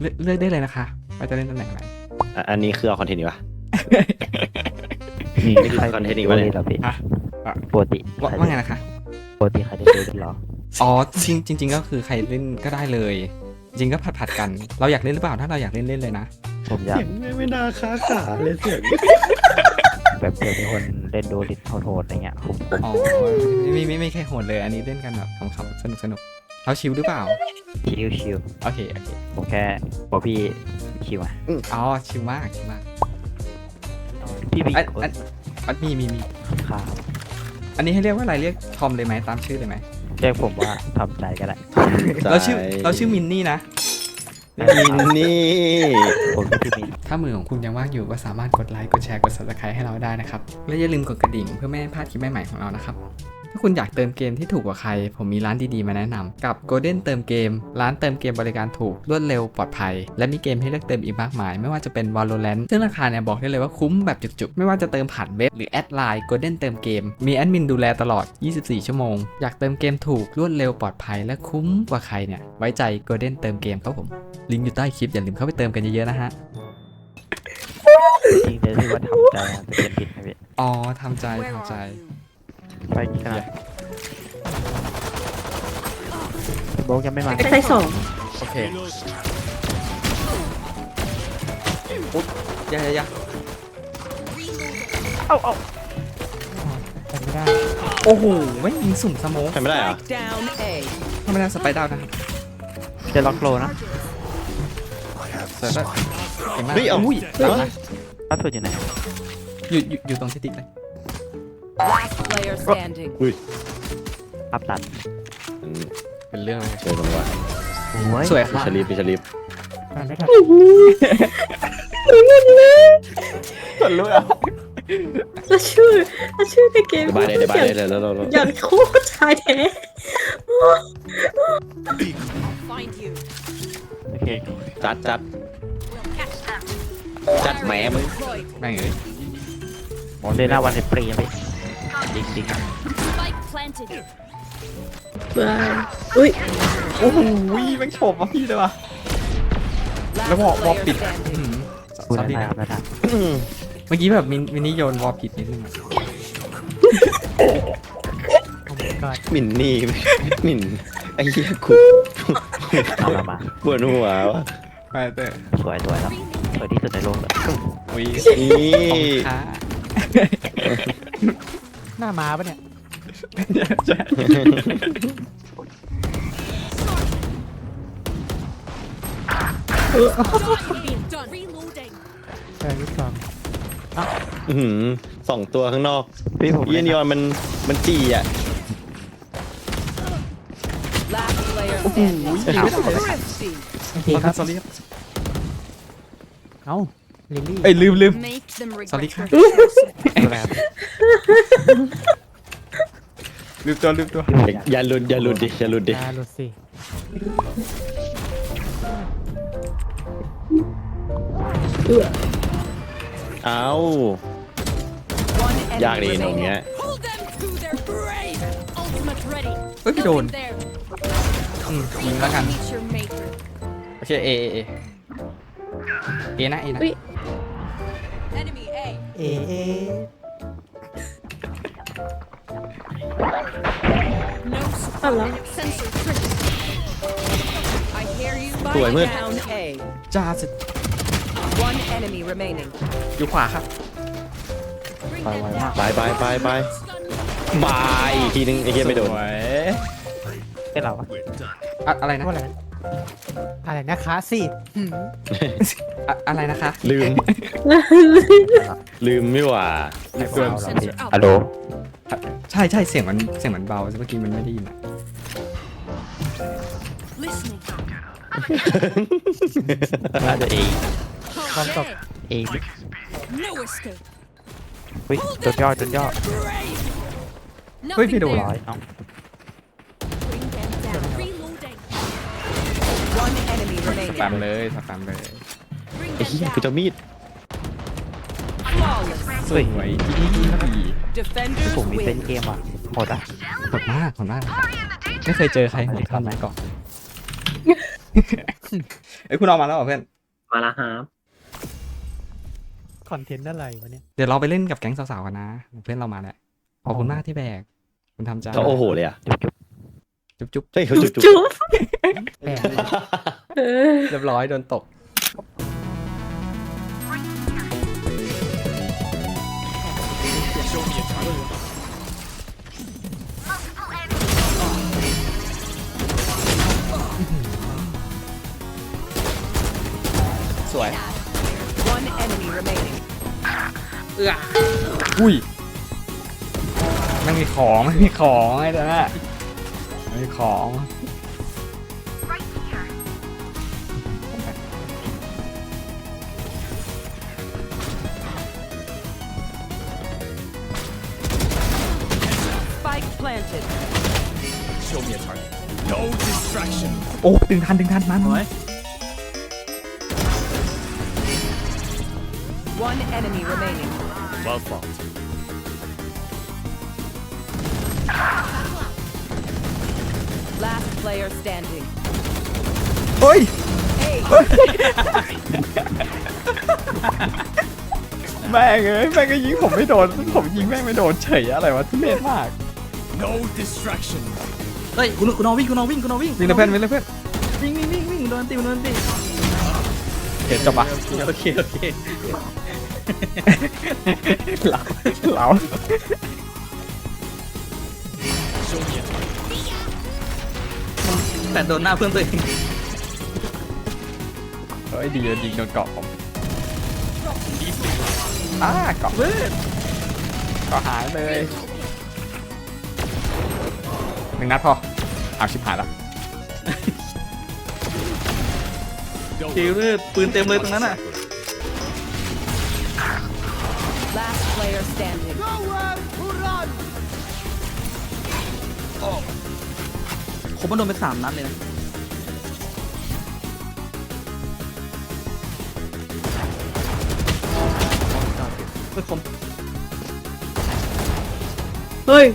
เลือกเลือกได้เลยนะคะว่าจะเล่นตำแหน่งอะไรอะอันนี้คือเอาคอนเทนต์นี้ปะมีนี่คือใครคอนเทนต์อีกปวะกเนี่ติยเหรอพี่ฮะอะปกติว่าใครว่าไงนะคะปกติใครได้ดูด้วยเหรออ๋อจริงจริง ๆ ก็คือใครเล่นก็ได้เลย จริงก็ผัดผัดๆกัน เราอยากเล่นหรือเปล่าถ้าเราอยากเล่นเล่นเลยนะ ผมอยากเสียงไม่ไม่น่าค้าขาเลยเสียงแบบเจอมีคนเล่นดูดิโหดๆอะไรเงี้ยผมผมอ๋อไม่ไม่ไม่ไม่แค่โหดเลย อันนี้เล่นกันแบบขำๆสนุกสนุกเราชิลหรือเปล่า ชิวชิวโอเคโอเคๆผมแค่บอกพี่ชิวอะอ๋อชิลมากชิลมากพี่มีอันคนอันอันมีมีมีครับอันนี้ให้เรียกว่าอะไรเรียกทอมเลยไหมตามชื่อเลยไหมเรียกผมว่าทำใจก็ได้เราชื่อเราชื่อมินนี่นะมินนี่ผมชื่อพี่มินถ้ามือของคุณยังว่างอยู่ก็สามารถกดไลค์กดแชร์กด subscribe ให้เราได้นะครับและอย่าลืมกดกระดิ่งเพื่อไม่ให้พลาดคลิปใหม่ๆของเรานะครับ ถ้าคุณอยากเติมเกมที่ถูกกว่าใคร ผมมีร้านดีๆมาแนะนำกับ Golden เติมเกม ร้านเติมเกมบริการถูกรวดเร็วปลอดภัย และมีเกมให้เลือกเติมอีกมากมาย ไม่ว่าจะเป็น Valorant ซึ่งราคาเนี่ยบอกได้เลยว่าคุ้มแบบจุกๆ ไม่ว่าจะเติมผ่านเว็บหรือแอดไลน์ Golden เติมเกม มีแอดมินดูแลตลอด 24 ชั่วโมง อยากเติมเกมถูกรวดเร็วปลอดภัย และคุ้มกว่าใครเนี่ยไว้ใจ Golden เติมเกมครับผมลิงก์อยู่ใต้คลิปอย่าลืมเข้าไปเติมกันเยอะๆนะฮะจริงๆที่ว่าทำใจอะจะเป็นผิดไหมพี่อ๋อทำใจทำใจ ไปขนาดโบกยังไม่มา แบ็คไซด์สองโอเคอุ๊บยายายาเอ้าเอ้าไม่ได้ โอ้โหไม่ยิงสุ่มสโมกทำไม่ได้เหรอ Down A. ธรรมดาสไปดาวนะครับจะล็อกโลนะเสิร์ฟแล้วเก่งมากเฮ้ยเอาอุ้ยเอ้าล่าสุดอยู่ไหนอยู่อยู่อยู่ตรงที่ติ๊กเลย Last player standing. อัพตัดอืมเป็นเรื่องเลยเจอกันว่าโอ้ยสวยพิค่ะชลิปพิชลิปคนรู้อะแล้วชื่อแล้วชื่อในเกมเดี๋ยวบายเลยเดี๋ยวบายเลยแล้วแล้วแล้วอย่างโคตรชายแท้ Find you. โอเคจัดจัดจัดแหมมึง Deployed. แม่งเอ้ย เดน่าวันเดปรีไป จริงจริง Spike planted. บายอุ้ยโอ้โหแม่งโฉบมาพี่เลยว่ะ Last แล้ววอลวอล player ปิด standing. อืมๆคุณสอรี่นะนะครับนะเมื่อกี้แบบมินมินิโยนวอลผิดนิดนึงอะมินนี่มินไอ้เหี้ยกูเอามามาปวดหัววะไปเตอร์สวยสวยครับสวยที่สุดในโลกเลยอุ้ยนี่ค่ะ หน้ามาปะเนี่ย ใช่ Done. Reloading. ใช่ลูกสองอื้อหือสองตัวข้างนอกพี่ผมเยี่ยนีออนมันมันจีอะ Last player standing. ยิงไม่ได้เลย Thrifty. โอเคครับสอรี่ครับเอ้า ลิลลี่เอ้ยลืมลืม Make them regret Sorry, their Kat. choices. แบบลืมตัวลืมตัวอย่าหลุดอย่าหลุดดิอย่าหลุดดิยาหลุดสิเอ้า One ยาก enemy ดีตรง remaining. เนี้ย Hold them to their grave. Ultimate ready. เฮ้ยพี่โดน Nothing there. อืมยิงแล้วกัน Meet your maker. โอเคเอเอเอ เอนะเอนะอุ๊ย Enemy A. เอเอ No เอาเหรอ sensor tripped. I hear you. สวยมืด Down A. จ้าสุด One enemy remaining. อยู่ขวาครับ Bring ไป them ไว down. มากบายบายบายบายบายอีกทีนึงไอ้เหี้ยไม่โดน สวยเป็นเราอะอะอะไรนะ ว่าอะไรอะไรนะคะสิหืม อะอะไรนะคะ ลืม ลืมไม่หว่าลืมตัวเอาเรา Sensor out. ฮัลโหลใช่ใช่เสียงมันเสียงมันเบาเมื่อกี้มันไม่ได้ยินอะ Listening. น่าจะเอ Okay. เอ No escape. เฮ้ยจนยอดจนยอด Grave. เฮ้ยพี่โดนร้อยเอ้า Bring them down. Reloading. One enemy สแปม remaining. เลยสแปมเลย Bring ไอ้ them เหี้ย down. กูจะมีด Flawless. สวยที่ Defenders ผมมีเต้น win. เกมอะโหดอะโหดมากโหดมาก ไม่เคยเจอใครโหดเท่านั้นก่อนเอ้ยคุณเอามาแล้วเหรอเพื่อน มาละครับคอนเทนต์อะไรวะเนี่ย เดี๋ยวเราไปเล่นกับแก๊งสาวๆกันนะ เพื่อนเรามาแล้วขอบคุณมากที่แบก คุณทำใจก็โอ้โหเลยอะจุ๊บจุ๊บจุ๊บจุ๊บเฮ้ยเขาจุ๊บจุ๊บจุ๊บแปลกเออเรียบร้อยโดนตก สวย One enemy remaining. อุ้ยมันมีของมันมีของไอ้ตัวน่ะมันมีของ Spike planted. โอ้ดึงทันดึงทันมัน One enemy remaining. Last player standing. เฮ้ย Hey, แม่งเอ้ยแม่งก็ยิงผมไม่โดน ผมยิงแม่งไม่โดนเฉยอะไรวะทุเรศมากเฮ้ยคุณคุณเอาวิ่งคุณเอาวิ่งคุณเอาวิ่งวิ่งนะเพื่อนวิ่งนะเพื่อนวิ่งวิ่งวิ่งวิ่งโดนตีโดนตีเห็นจบปะโอเคโอเค เหลาเหลาแต่โดนหน้าเพื่อนตัวเองเฮ้ยดีเลยยิงโดนเกาะผมอ่าเกาะเว้ยเกาะหายเลยหนึ่งนัดพอเอาชิบหายแล้วคิวเลือดปืนเต็มเลยตรงนั้นอะ player standing. ผมมันโดนไปสามนัดเลยนะเฮ้ยผมเฮ้ย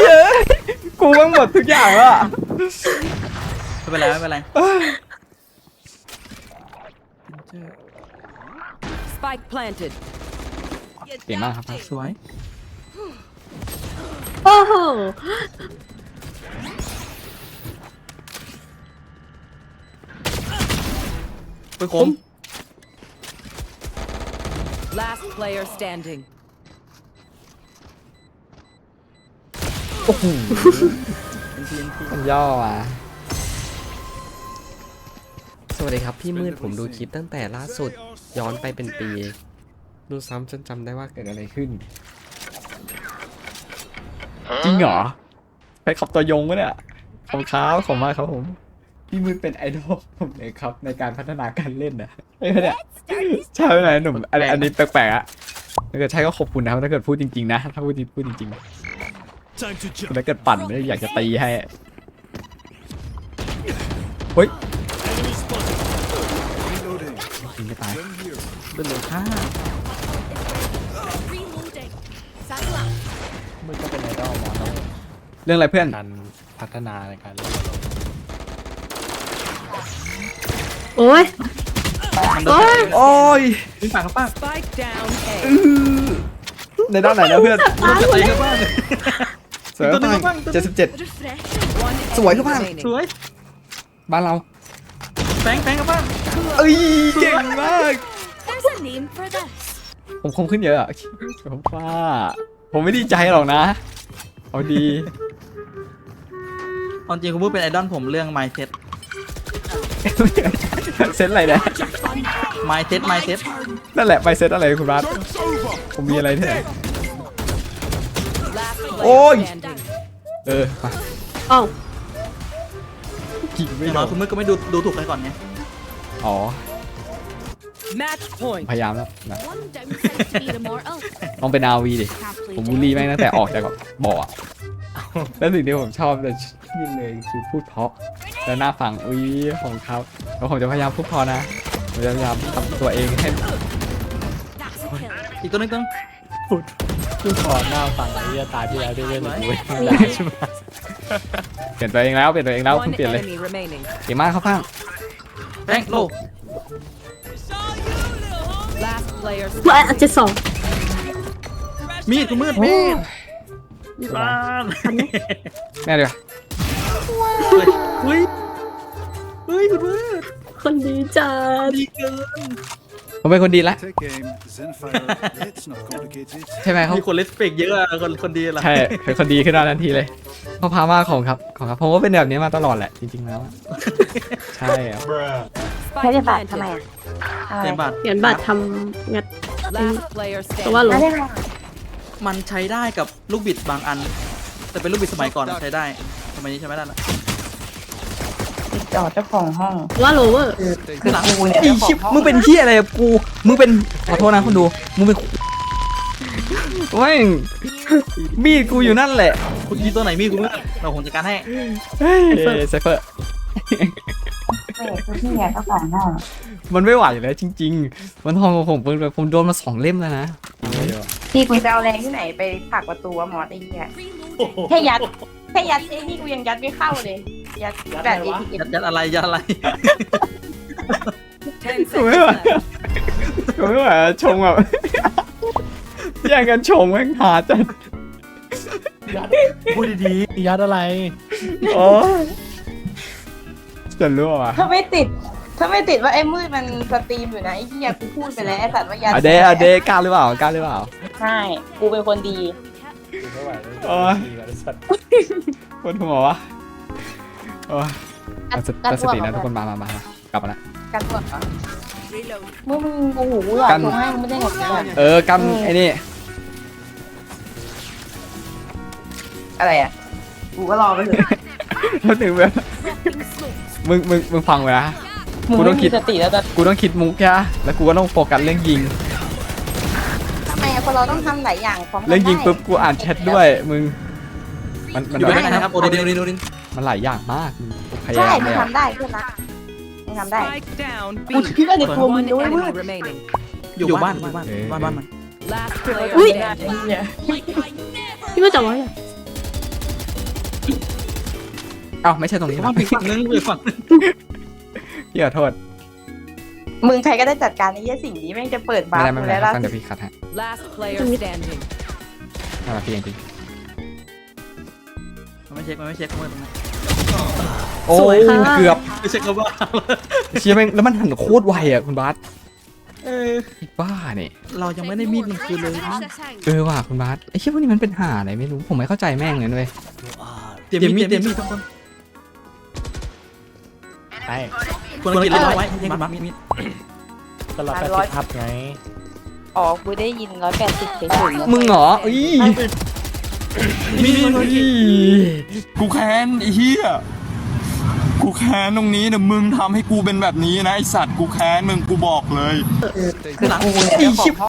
เยอะ กูแม่งหมดทุกอย่างแล้วอะไม่เป็นไรไม่เป็นไร Spike planted. เก่งมากครับสวย โอ้โห ไปคม Last player standing. มันย่อมาสวัสดีครับ พี่มืดผมดูคลิปตั้งแต่ล่าสุดย้อนไปเป็นปี ดูซ้ำจนจำได้ว่าเกิดอะไรขึ้น จริงเหรอ ไปขับตัวยงวะเนี่ยขอบค้าขอบมากครับผม พี่มืดเป็นไอดอลผมเลยครับ ในการพัฒนาการเล่นนะใช่ไหมเนี่ยใช่ไหมหนุ่มอันอันนี้แปลกๆอะถ้าเกิดใช่ก็ขอบคุณนะครับถ้าเกิดพูดจริงๆนะ ถ้าพูดจริงพูดจริงๆ ถ้าเกิดปั่นเนี่ยอยากจะตีให้เฮ้ยยิงไม่ตายเป็นเหลือห้ามึงก็เป็นไอดอลมอนเรื่องอะไรเพื่อนการพัฒนาในการเล่นโอ้ยมันโดนโอ้ยโอ้ยวิ่งปากกับป้า Spike down A. ในด้านไหนนะเพื่อนโดนจะตีกับป้า เลยสวยตัวหนึ่งมากบ้างตัวหนึ่งเจ็ดสิบเจ็ด One Sủi enemy các bạn. remaining. สวยบ้านเราแฟงแฟงกับป้าเอ้ยเก่งมาก There's a name for this. ผมคงขึ้นเยอะอะผมว่า ผมไม่ดีใจหรอกนะ เอาดีตอนจริงคุณพูดเป็นไอดอลผมเรื่อง mindset เซตอะไรเนี่ย mindset mindset นั่นแหละไปเซตอะไรคุณรัฐผมมีอะไรที่ไหน Last player Ôi. standing. เออไปเอ้ายิงอไม่ย่างโดน้อยนคุณมืดก็ไม่ดูดูถูกใครก่อนไงอ๋อ Match point. พยายามแล้วนะ One downside to being immortal. ลองเป็นอาวีดิ Can't play ผม dead. บูลลี่แม่งตั้งแต่ออกจากบ่ออะแล้วสิ่งที่ผมชอบเลยยินเลยคือพูดเพราะแล้วหน้าฟังอุ้ยของครับแล้วผมจะพยายามพูดเพอนะผมจะพยายามทำตัวเองให้ That's a kill. อีกตัวหนึงตัวหนึง พูดพูดก่อนหน้าฝั่งไอ้เหี้ยตายที่แล้วได้เล่นเลยด่าใช่ไหมเปลี่ยนตัวเองแล้วเปลี่ยนตัวเองแล้วคุณ One เปลี่ยนเลย enemy remaining. เก่งมากครับข้างแป้งโล Last player มาอะเจ็ดสองมีดกูมืดมีดบ้านแน่เลยว่ะเฮ้ยเฮ้ยคุณมืดคนดีจัดดีเกิน ผมเป็นคนดีละ Take aim, Zenfire. it's not complicated. ใช่ไหมครับมีคนเลสเปกเยอะอะคนคนดีละใช่เป็นคนดีขึ้นมาทันทีเลยพ่อพามากของครับของครับผมว่าเป็นแบบนี้มาตลอดแหละจริงๆแล้วอะใช่ครับ spike ใช้จะบาดทำไม planted. อะอะไรเต็มบาทเหรียญบาททำงัด Last player แต่ว่า standing. หลงไม่ได้ไงมันใช้ได้กับลูกบิดบางอัน แต่เป็นลูกบิดสมัยก่อนอะใช้ได้สมัยนี้ใช้ไม่ได้ละ ติดต่อเจ้าของห้อง ว่าโลเวอร์ คือหลังกูเนี่ยไอ้เจ้าขอชิบงห้องมึงเป็นเฮียอะไรกับกู มึงเป็นขอโทษนะคนดู มึงเป็นแม่งมีดกูอยู่นั่นแหละคุณยีตัวไหนมีดคุณมืดเราคงจัดการให้เฮ้ยไซเฟอร์ไม่คือพี่เนี่ยเจ้าของห้องมันไม่ไหวแล้วจริง ๆ มันทองของผมผมผมโดนมาสองเล่มแล้วนะ พี่กูจะเอาแรงที่ไหนไปผลักประตูอะหมอไอ้เหี้ยแค่ยัดแค่ยัดไอ้นี่กูยังยัดไม่เข้าเลย ยัดแบบ ATM ยัดยัดอะไรยัดอะไร Ten กูไม่ seconds ไหว left. กูไม่ไหวอะชงแบบแย่งกันชงแม่งหาจัดพูดดีๆยัดอะไรโอ้ยจะรู้ว่ะถ้าไม่ติด ถ้าไม่ติดว่าไอ้มืดมันสตรีมอยู่นะไอ้เหี้ยกูพูดไปแล้วไอ้สัตว์ว่ายัดอะเดอะเดกล้าหรือเปล่ากล้าหรือเปล่าใช่กูเป็นคนดีไม่ไหวเลยโอ้ยดีกว่าไอ้สัตว์ปวดหัววะ โอ้ยตั้งสติตั้งสตินะทุกคนมามามามากลับมาละกันตัวเหรอมึงมึงกูหูกูอยากกันทำให้มึงไม่ได้หมดเลยเออกำไอ้นี่อะไรอะ กูก็รอไปเถอะแล้วถึงแบบมึงมึงมึงฟังไว้นะมึงกูต้ไม่องคิมีดสติแล้วจะกูต้องคิดมุกใช่ปะแล้วกูก็ต้องโฟกัสเรื่องยิง ทำไมอะคนเราต้องทำหลายอย่างพร้อมกันเรื่องยิงได้ปุ๊บกูอ่านแชทด้วยมึงมันมันอยู่แบบไปได้นะครับโอดินโอดินโอดิน มันหลายอย่างมากมึงกูพยาใช่ยามมึเลงยอะทำได้เพื่อนรักมึงทำได้ Spike down. B. กูคิดว่าในตัวมึง One ด้วย enemy remaining. อยู่บ้านอยู่บ้านบ้านบ้านมัน Last player อุ้ย standing. พี่มาจับไว้อะเอ้าไม่ใช่ตรงนี้บ้านอีกฝั่งนึงอีกฝั่งนึงพี่ขอโทษมึงใครก็ได้จัดการไอ้เหี้ยสิ่งนี้แม่งจะเปิดบาไม่ร์ได้ไม่กูเป็นไรแล้วครับล่ะตั้งแต่พี่คัดให้ Last player standing. ตั้งแต่พี่จริงมันไม่เช็คมันไม่เช็คมือตรงนั้นๆ โอ้สวยค่ะ เกือบไม่เช็คก็บ้าเชียแม่งแล้วมันหันโคตรไวอะคุณบาสเออไอ้บ้าเนี่ยเรายังไม่ได้มีดมันคืนเลยนะเออว่ะคุณบาสไอ้เชี่ยพวกนี้มันเป็นหาอะไรไม่รู้ผมไม่เข้าใจแม่งเลยเว้ย เตรียมมีดเตรียมมีดทุกคนไอ้ควรกินเลยไว้ให้คุณมัดมีดตลอดแปดสิบทับไงอ๋อ กูได้ยินร้อยแปดสิบเฉยๆมึงเหรออุ้ยมีดมีดอุ้ยกูแค้นไอ้เหี้ย กูแค้นตรงนี้นะมึงทำให้กูเป็นแบบนี้นะไอสัตว์กูแค้นมึงกูบอกเลย คือกูเนี่ยจ้าของห้อ